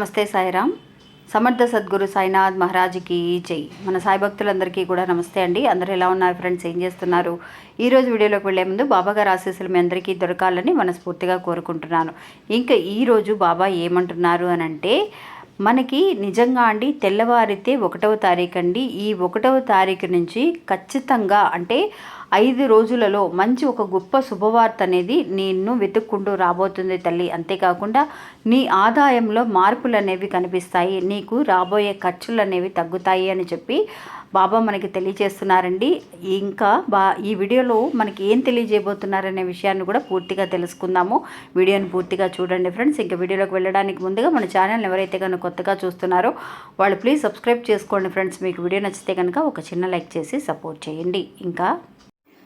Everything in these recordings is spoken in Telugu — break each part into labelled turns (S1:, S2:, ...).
S1: నమస్తే సాయిరామ్. సమర్థ సద్గురు సాయినాథ్ మహారాజ్కి జై. మన సాయి భక్తులందరికీ కూడా నమస్తే అండి. అందరూ ఎలా ఉన్నారు ఫ్రెండ్స్? ఏం చేస్తున్నారు? ఈరోజు వీడియోలోకి వెళ్ళే ముందు బాబాగారు ఆశీస్సులు మీ అందరికీ దొరకాలని మనస్ఫూర్తిగా కోరుకుంటున్నాను. ఇంకా ఈరోజు బాబా ఏమంటున్నారు అని అంటే మనకి నిజంగా అండి తెల్లవారితే ఒకటవ తారీఖు అండి. ఈ ఒకటవ తారీఖు నుంచి ఖచ్చితంగా అంటే ఐదు రోజులలో మంచి ఒక గొప్ప శుభవార్త అనేది నిన్ను వెతుక్కుంటూ రాబోతుంది తల్లి. అంతేకాకుండా నీ ఆదాయంలో మార్పులు అనేవి కనిపిస్తాయి. నీకు రాబోయే ఖర్చులు అనేవి తగ్గుతాయి అని చెప్పి బాబా మనకి తెలియజేస్తున్నారండి. ఇంకా బా ఈ వీడియోలో మనకి ఏం తెలియజేయబోతున్నారనే విషయాన్ని కూడా పూర్తిగా తెలుసుకుందాము. వీడియోని పూర్తిగా చూడండి ఫ్రెండ్స్. ఇంకా వీడియోలోకి వెళ్ళడానికి ముందుగా మన ఛానల్ ఎవరైతే కనుక కొత్తగా చూస్తున్నారో వాళ్ళు ప్లీజ్ సబ్స్క్రైబ్ చేసుకోండి ఫ్రెండ్స్. మీకు వీడియో నచ్చితే కనుక ఒక చిన్న లైక్ చేసి సపోర్ట్ చేయండి. ఇంకా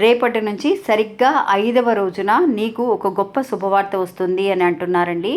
S1: రేపటి నుంచి సరిగ్గా ఐదవ రోజున నీకు ఒక గొప్ప శుభవార్త వస్తుంది అని అంటున్నారండి.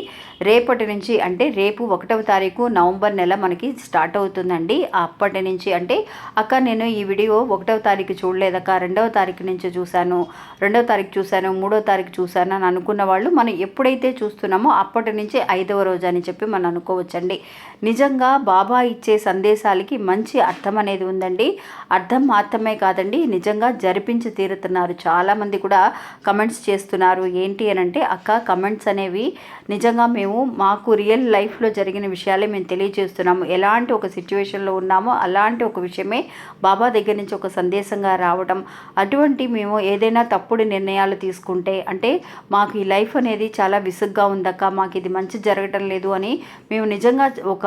S1: రేపటి నుంచి అంటే రేపు ఒకటవ తారీఖు నవంబర్ నెల మనకి స్టార్ట్ అవుతుందండి. అప్పటి నుంచి అంటే అక్క నేను ఈ వీడియో ఒకటవ తారీఖు చూడలేదక్క రెండవ తారీఖు నుంచి చూశాను రెండవ తారీఖు చూశాను మూడవ తారీఖు చూశాను అని అనుకున్న వాళ్ళు మనం ఎప్పుడైతే చూస్తున్నామో అప్పటి నుంచి ఐదవ రోజు అని చెప్పి మనం అనుకోవచ్చండి. నిజంగా బాబా ఇచ్చే సందేశాలకి మంచి అర్థం అనేది ఉందండి. అర్థం మాత్రమే కాదండి నిజంగా జరిపించి తీరుతున్నారు చాలామంది కూడా కమెంట్స్ చేస్తున్నారు. ఏంటి అని అంటే అక్క కమెంట్స్ అనేవి నిజంగా మేము మాకు రియల్ లైఫ్లో జరిగిన విషయాలే మేము తెలియజేస్తున్నాము. ఎలాంటి ఒక సిచ్యువేషన్లో ఉన్నామో అలాంటి ఒక విషయమే బాబా దగ్గర నుంచి ఒక సందేశంగా రావడం అటువంటి మేము ఏదైనా తప్పుడు నిర్ణయాలు తీసుకుంటే అంటే మాకు ఈ లైఫ్ అనేది చాలా విసుగ్గా ఉందక్క మాకు ఇది మంచి జరగటం లేదు అని మేము నిజంగా ఒక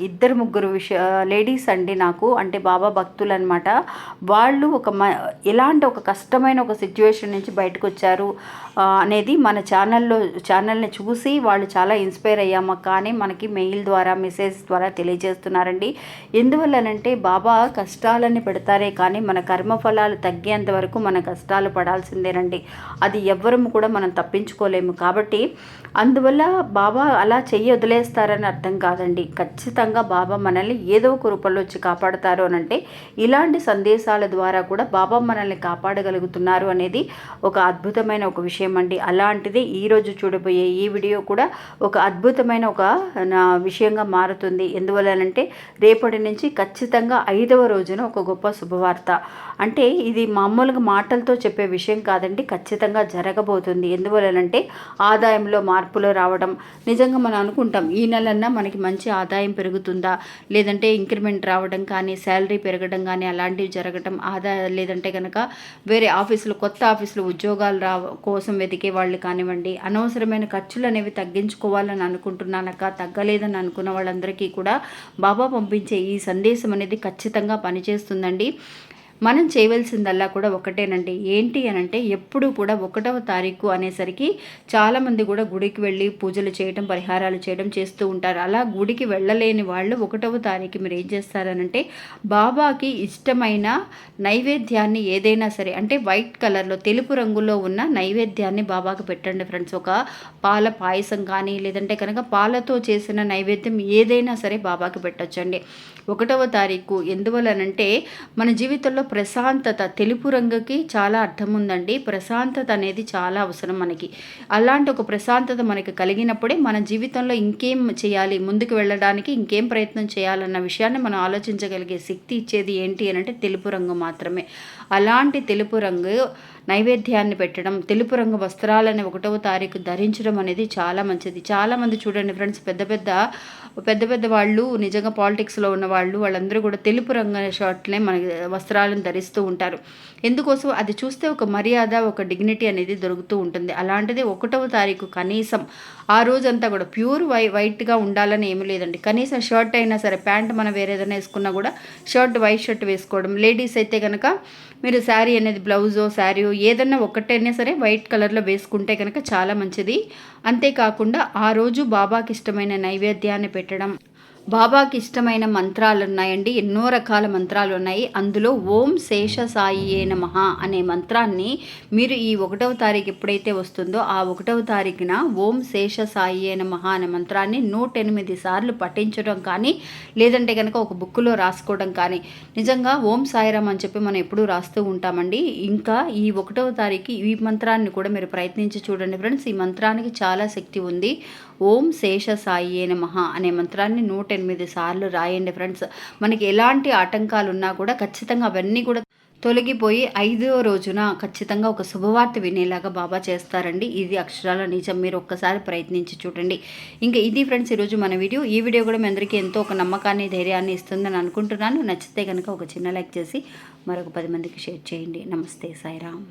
S1: ఇద్దరు ముగ్గురు విషయ లేడీస్ అండి నాకు. అంటే బాబా భక్తులు అనమాట వాళ్ళు ఒక మ ఎలాంటి ఒక కష్టమైన ఒక సిచ్యువేషన్ నుంచి బయటకు వచ్చారు అనేది మన ఛానల్లో ఛానల్ని చూసి వాళ్ళు చాలా ఇన్స్పైర్ అయ్యాము? కానీ మనకి మెయిల్ ద్వారా మెసేజ్ ద్వారా తెలియజేస్తున్నారండి. ఎందువల్లనంటే బాబా కష్టాలని పెడతారే కానీ మన కర్మఫలాలు తగ్గేంత వరకు మన కష్టాలు పడాల్సిందేనండి. అది ఎవ్వరము కూడా మనం తప్పించుకోలేము. కాబట్టి అందువల్ల బాబా అలా చెయ్యి వదిలేస్తారని అర్థం కాదండి. ఖచ్చితంగా బాబా మనల్ని ఏదో ఒక రూపంలో వచ్చి కాపాడతారు అని అంటే ఇలాంటి సందేశాల ద్వారా కూడా బాబా మనల్ని మాట్లాడగలుగుతున్నారు అనేది ఒక అద్భుతమైన ఒక విషయం అండి. అలాంటిది ఈరోజు చూడబోయే ఈ వీడియో కూడా ఒక అద్భుతమైన ఒక నా విషయంగా మారుతుంది. ఎందువలనంటే రేపటి నుంచి ఖచ్చితంగా ఐదవ రోజున ఒక గొప్ప శుభవార్త. అంటే ఇది మామూలుగా మాటలతో చెప్పే విషయం కాదండి ఖచ్చితంగా జరగబోతుంది. ఎందువలనంటే ఆదాయంలో మార్పులు రావడం. నిజంగా మనం అనుకుంటాం ఈ నెలన్నా మనకి మంచి ఆదాయం పెరుగుతుందా? లేదంటే ఇంక్రిమెంట్ రావడం కానీ శాలరీ పెరగడం కానీ అలాంటివి జరగడం ఆదా లేదంటే కనుక వేరే ఆఫీసులు కొత్త ఆఫీసులు ఉద్యోగాలు రా కోసం వెతికే వాళ్ళు కానివ్వండి అనవసరమైన ఖర్చులు అనేవి తగ్గించుకోవాలని అనుకుంటున్నానక్క తగ్గలేదని అనుకున్న వాళ్ళందరికీ కూడా బాబా పంపించే ఈ సందేశం అనేది ఖచ్చితంగా పనిచేస్తుందండి. మనం చేయవలసిందల్లా కూడా ఒకటేనండి. ఏంటి అని అంటే ఎప్పుడు కూడా ఒకటవ తారీఖు అనేసరికి చాలామంది కూడా గుడికి వెళ్ళి పూజలు చేయడం పరిహారాలు చేయడం చేస్తూ ఉంటారు. అలా గుడికి వెళ్ళలేని వాళ్ళు ఒకటవ తారీఖు మీరు ఏం చేస్తారనంటే బాబాకి ఇష్టమైన నైవేద్యాన్ని ఏదైనా సరే అంటే వైట్ కలర్లో తెలుపు రంగులో ఉన్న నైవేద్యాన్ని బాబాకి పెట్టండి ఫ్రెండ్స్. ఒక పాల పాయసం కానీ లేదంటే కనుక పాలతో చేసిన నైవేద్యం ఏదైనా సరే బాబాకి పెట్టచ్చండి. ఒకటవ తారీఖు ఎందువలనంటే మన జీవితంలో ప్రశాంతత తెలుపు రంగుకి చాలా అర్థం ఉందండి ప్రశాంతత అనేది చాలా అవసరం మనకి. అలాంటి ఒక ప్రశాంతత మనకి కలిగినప్పుడే మన జీవితంలో ఇంకేం చేయాలి ముందుకు వెళ్ళడానికి ఇంకేం ప్రయత్నం చేయాలన్న విషయాన్ని మనం ఆలోచించగలిగే శక్తి ఇచ్చేది ఏంటి అని అంటే తెలుపు రంగు మాత్రమే. అలాంటి తెలుపు రంగు నైవేద్యాన్ని పెట్టడం తెలుపు రంగు వస్త్రాలని ఒకటవ తారీఖు ధరించడం అనేది చాలా మంచిది. చాలామంది చూడండి ఫ్రెండ్స్ పెద్ద పెద్ద పెద్ద పెద్ద వాళ్ళు నిజంగా పాలిటిక్స్లో ఉన్న వాళ్ళు వాళ్ళందరూ కూడా తెలుపు రంగు షర్ట్లే మన వస్త్రాలను ధరిస్తూ ఉంటారు. ఎందుకోసం? అది చూస్తే ఒక మర్యాద ఒక డిగ్నిటీ అనేది దొరుకుతూ ఉంటుంది. అలాంటిది ఒకటవ తారీఖు కనీసం ఆ రోజంతా కూడా ప్యూర్ వై వైట్గా ఉండాలని ఏమీ లేదండి. కనీసం షర్ట్ అయినా సరే ప్యాంట్ మనం వేరే ఏదైనా వేసుకున్నా కూడా షర్ట్ వైట్ షర్ట్ వేసుకోవడం. లేడీస్ అయితే కనుక మీరు శారీ అనేది బ్లౌజో శారీ ఏదన్నా ఒక్కటైనా సరే వైట్ కలర్లో వేసుకుంటే కనుక చాలా మంచిది. అంతేకాకుండా ఆ రోజు బాబాకి ఇష్టమైన నైవేద్యాన్ని పెట్టడం బాబాకి ఇష్టమైన మంత్రాలు ఉన్నాయండి. ఎన్నో రకాల మంత్రాలు ఉన్నాయి. అందులో ఓం శేష సాయి నమః అనే మంత్రాన్ని మీరు ఈ ఒకటవ తారీఖు ఎప్పుడైతే వస్తుందో ఆ ఒకటవ తారీఖున ఓం శేష సాయి నమః అనే మంత్రాన్ని నూట ఎనిమిది సార్లు పఠించడం కానీ లేదంటే కనుక ఒక బుక్లో రాసుకోవడం కానీ. నిజంగా ఓం సాయిరామ్ అని చెప్పి మనం ఎప్పుడూ రాస్తూ ఉంటామండి. ఇంకా ఈ ఒకటవ తారీఖు ఈ మంత్రాన్ని కూడా మీరు ప్రయత్నించి చూడండి ఫ్రెండ్స్. ఈ మంత్రానికి చాలా శక్తి ఉంది. ఓం శేష సాయి నమః అనే మంత్రాన్ని నూట ఎనిమిది సార్లు రాయండి ఫ్రెండ్స్. మనకి ఎలాంటి ఆటంకాలు ఉన్నా కూడా ఖచ్చితంగా అవన్నీ కూడా తొలగిపోయి ఐదో రోజున ఖచ్చితంగా ఒక శుభవార్త వినేలాగా బాబా చేస్తారండి. ఇది అక్షరాల నిజం. మీరు ఒక్కసారి ప్రయత్నించి చూడండి. ఇంకా ఇది ఫ్రెండ్స్ ఈరోజు మన వీడియో. ఈ వీడియో కూడా మీ అందరికీ ఎంతో ఒక నమ్మకాన్ని ధైర్యాన్ని ఇస్తుందని అనుకుంటున్నాను. నచ్చితే కనుక ఒక చిన్న లైక్ చేసి మరొక పది మందికి షేర్ చేయండి. నమస్తే సాయిరామ్.